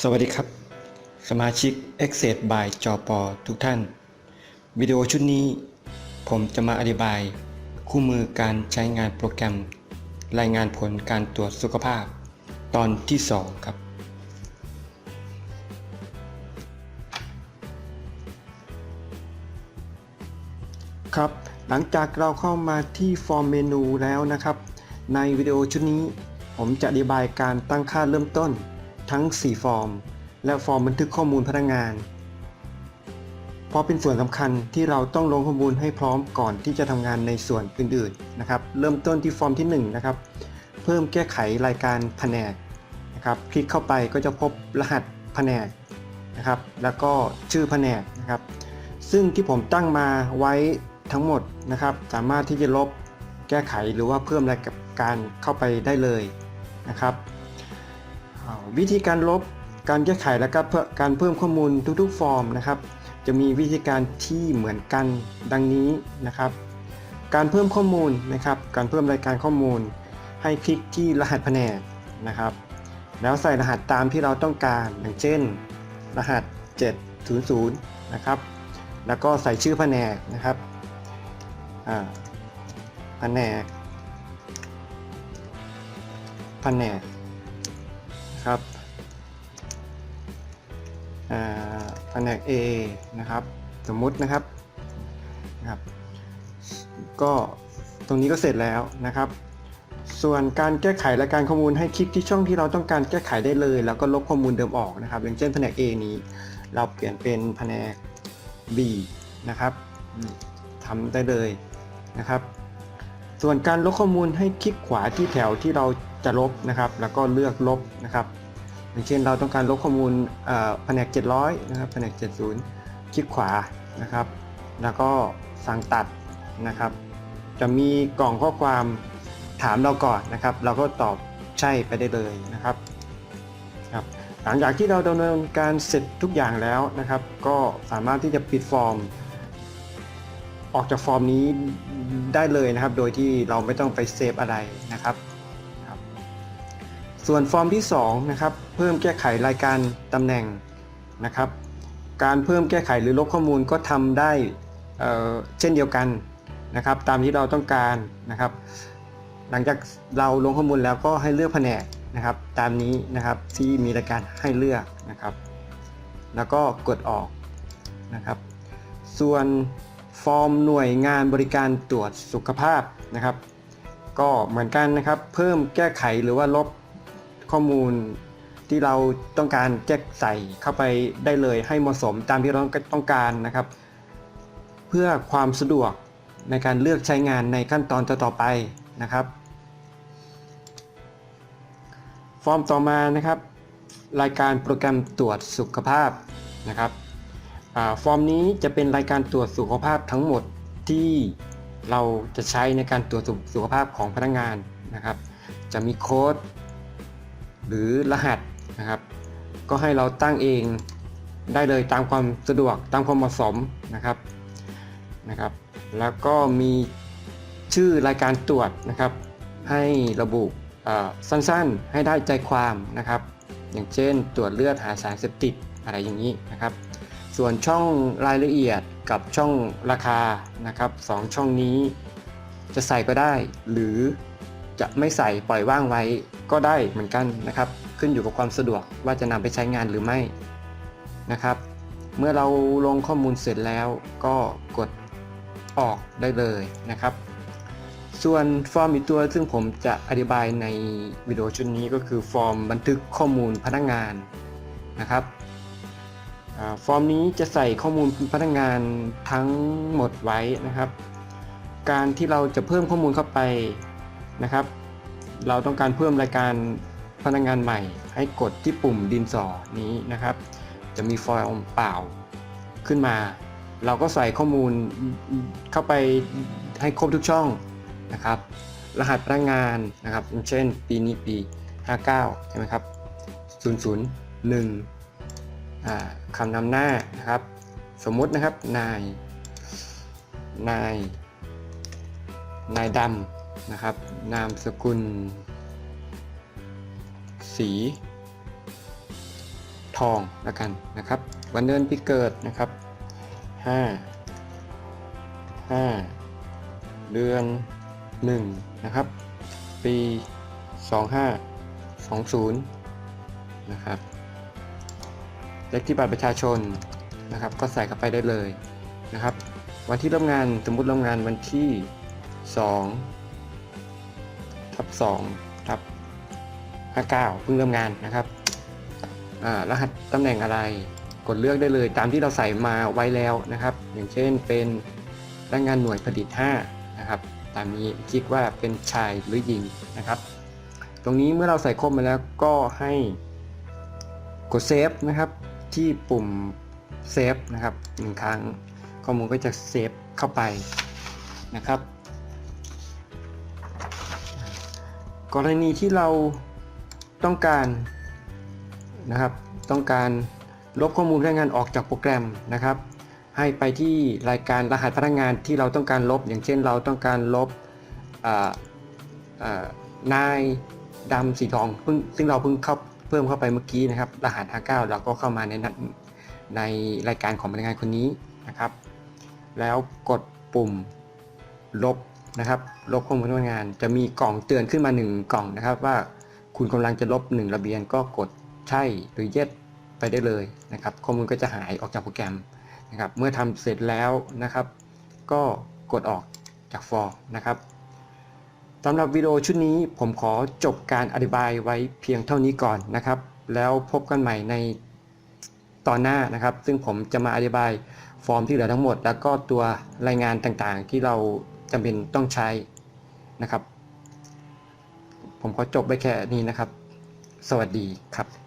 สวัสดีครับ สมาชิก e x c e s by จอปอทุกท่าน วิดีโอชุดนี้ ผมจะมาอธิบาย คู่มือการใช้งานโปรแกรม รายงานผลการตรวจสุขภาพ ตอนที่ 2 ครับ ครับ หลังจากเราเข้ามาที่ฟอร์มเมนูแล้วนะครับ ในวิดีโอชุดนี้ ผมจะอธิบายการตั้งค่าเริ่มต้น ทั้ง 4 ฟอร์ม และฟอร์มบันทึกข้อมูลพนักงาน เพราะเป็นส่วนสำคัญที่เราต้องลงข้อมูลให้พร้อมก่อนที่จะทำงานในส่วนอื่นๆนะครับ เริ่มต้นที่ฟอร์มที่ 1 นะครับ เพิ่มแก้ไขรายการแผนกนะครับ คลิกเข้าไปก็จะพบรหัสแผนกนะครับ แล้วก็ชื่อแผนกนะครับ ซึ่งที่ผมตั้งมาไว้ทั้งหมดนะครับ สามารถที่จะลบแก้ไขหรือว่าเพิ่มรายการเข้าไปได้เลยนะครับ วิธีการลบการแก้ไขและก็เพื่อการเพิ่มข้อมูลทุกๆ ฟอร์มนะครับ จะมีวิธีการที่เหมือนกันดังนี้นะครับ การเพิ่มข้อมูลนะครับ การเพิ่มรายการข้อมูล ให้คลิกที่รหัสแผนกนะครับ แล้วใส่รหัสตามที่เราต้องการอย่างเช่น รหัส 700นะครับ แล้วก็ใส่ชื่อแผนกนะครับอ่าแผนกแผนก ครับอ่าแผนก A นะครับสมมุตินะครับนะครับ ก็ตรงนี้ก็เสร็จแล้วนะครับ ส่วนการแก้ไขและการข้อมูลให้คลิกที่ช่องที่เราต้องการแก้ไขได้เลย แล้วก็ลบข้อมูลเดิมออกนะครับ อย่างเช่นแผนก A นี้ เราเปลี่ยนเป็นแผนก B นะครับทำได้เลยนะครับ ส่วนการลบข้อมูลให้คลิกขวาที่แถวที่เรา จะลบนะครับ แล้วก็เลือกลบนะครับอย่างเช่นเราต้องการลบข้อมูลแผนก 700 นะครับแผนก 70 คลิกขวานะครับ แล้วก็สั่งตัดนะครับ จะมีกล่องข้อความถามเราก่อนนะครับ เราก็ตอบใช่ไปได้เลยนะครับครับหลังจากที่เราดำเนินการเสร็จทุกอย่างแล้วนะครับ ก็สามารถที่จะปิดฟอร์ม ออกจากฟอร์มนี้ได้เลยนะครับ โดยที่เราไม่ต้องไปเซฟอะไรนะครับ ส่วนฟอร์มที่2นะครับเพิ่มแก้ไขรายการตำแหน่งนะครับ การเพิ่มแก้ไขหรือลบข้อมูลก็ทำได้เเช่นเดียวกันนะครับ ตามที่เราต้องการนะครับ หลังจากเราลงข้อมูลแล้วก็ให้เลือกแผนกนะครับ ตามนี้นะครับที่มีรายการให้เลือกนะครับ แล้วก็กดออกนะครับ ส่วนฟอร์มหน่วยงานบริการตรวจสุขภาพนะครับ ก็เหมือนกันนะครับ เพิ่มแก้ไขหรือว่าลบ ข้อมูลที่เราต้องการแก้ใส่เข้าไปได้เลยให้เหมาะสมตามที่เราต้องการนะครับ เพื่อความสะดวกในการเลือกใช้งานในขั้นตอนต่อๆไปนะครับ ฟอร์มต่อมานะครับ รายการโปรแกรมตรวจสุขภาพนะครับอฟอร์มนี้จะเป็นรายการตรวจสุขภาพทั้งหมดที่เราจะใช้ในการตรวจสุขภาพของพนักงานนะครับ จะมีโค้ด หรือรหัสนะครับ ก็ให้เราตั้งเองได้เลยตามความสะดวกตามความเหมาะสมนะครับนะครับ แล้วก็มีชื่อรายการตรวจนะครับ ให้ระบุอ่อสั้นๆ ให้ได้ใจความนะครับ อย่างเช่นตรวจเลือดหาสารเสพติดอะไรอย่างนี้นะครับ ส่วนช่องรายละเอียดกับช่องราคานะครับสองช่องนี้จะใส่ก็ได้หรือ จะไม่ใส่ปล่อยว่างไว้ก็ได้เหมือนกันนะครับ ขึ้นอยู่กับความสะดวกว่าจะนำไปใช้งานหรือไม่นะครับ เมื่อเราลงข้อมูลเสร็จแล้วก็กดออกได้เลยนะครับ ส่วนฟอร์มอีกตัวซึ่งผมจะอธิบายในวิดีโอชุดนี้ก็คือฟอร์มบันทึกข้อมูลพนักงานนะครับฟอร์มนี้จะใส่ข้อมูลพนักงานทั้งหมดไว้นะครับ การที่เราจะเพิ่มข้อมูลเข้าไปนะครับ เราต้องการเพิ่มรายการพนักงานใหม่ ให้กดที่ปุ่มดินสอนี้นะครับ จะมีฟอร์เปล่าขึ้นมา เราก็ใส่ข้อมูลเข้าไปให้ครบทุกช่องนะครับ รหัสพนักงานนะครับ เช่น ปีนี้ปี 59 ใช่ไหมครับ 001อ่าคำนำหน้านะครับ สมมตินะครับนายนายนายดำ นะครับ นามสกุล สี ทองแล้วกันนะครับ วันเดือนปีเกิดนะครับห้าห้าเดือนหนึ่งนะครับ ปี 2520 นะครับ เลขที่บัตรประชาชนนะครับ ก็ใส่เข้าไปได้เลยนะครับ วันที่เริ่มงานสมมุติเริ่มงานวันที่ 2 ทับ2ทับ59เพิ่งเริ่มงานนะครับอ่ารหัสตำแหน่งอะไร กดเลือกได้เลยตามที่เราใส่มาไว้แล้วนะครับ อย่างเช่นเป็นพนักงานหน่วยผลิต5นะครับ ตามนี้คลิกว่าเป็นชายหรือหญิงนะครับ ตรงนี้เมื่อเราใส่ครบมาแล้วก็ให้กดเซฟนะครับที่ปุ่มเซฟนะครับหนึ่งครั้งข้อมูลก็จะเซฟเข้าไปนะครับ กรณีที่เราต้องการนะครับต้องการลบข้อมูลพนักงานออกจากโปรแกรมนะครับ ให้ไปที่รายการรหัสพนักงานที่เราต้องการลบ อย่างเช่นเราต้องการลบนายดำสีทองเพิ่งซึ่งเราเพิ่งเข้าเพิ่มเข้าไปเมื่อกี้นะครับ รหัส 59 เราก็เข้ามาในนั้นในรายการของพนักงานคนนี้นะครับ แล้วกดปุ่มลบ นะครับลบข้อมูลพนักงาน จะมีกล่องเตือนขึ้นมา 1 กล่องนะครับ ว่าคุณกำลังจะลบ 1 ระเบียนก็กดใช่หรือ yes ไปได้เลยนะครับ ข้อมูลก็จะหายออกจากโปรแกรมนะครับ เมื่อทำเสร็จแล้วนะครับ ก็กดออกจากฟอร์นะครับสำหรับวิดีโอชุดนี้ผมขอจบการอธิบายไว้เพียงเท่านี้ก่อนนะครับ แล้วพบกันใหม่ในตอนหน้านะครับ ซึ่งผมจะมาอธิบายฟอร์มที่เหลือทั้งหมด แล้วก็ตัวรายงานต่างๆ ที่เรา จำเป็นต้องใช้นะครับ ผมขอจบไปแค่นี้นะครับ สวัสดีครับ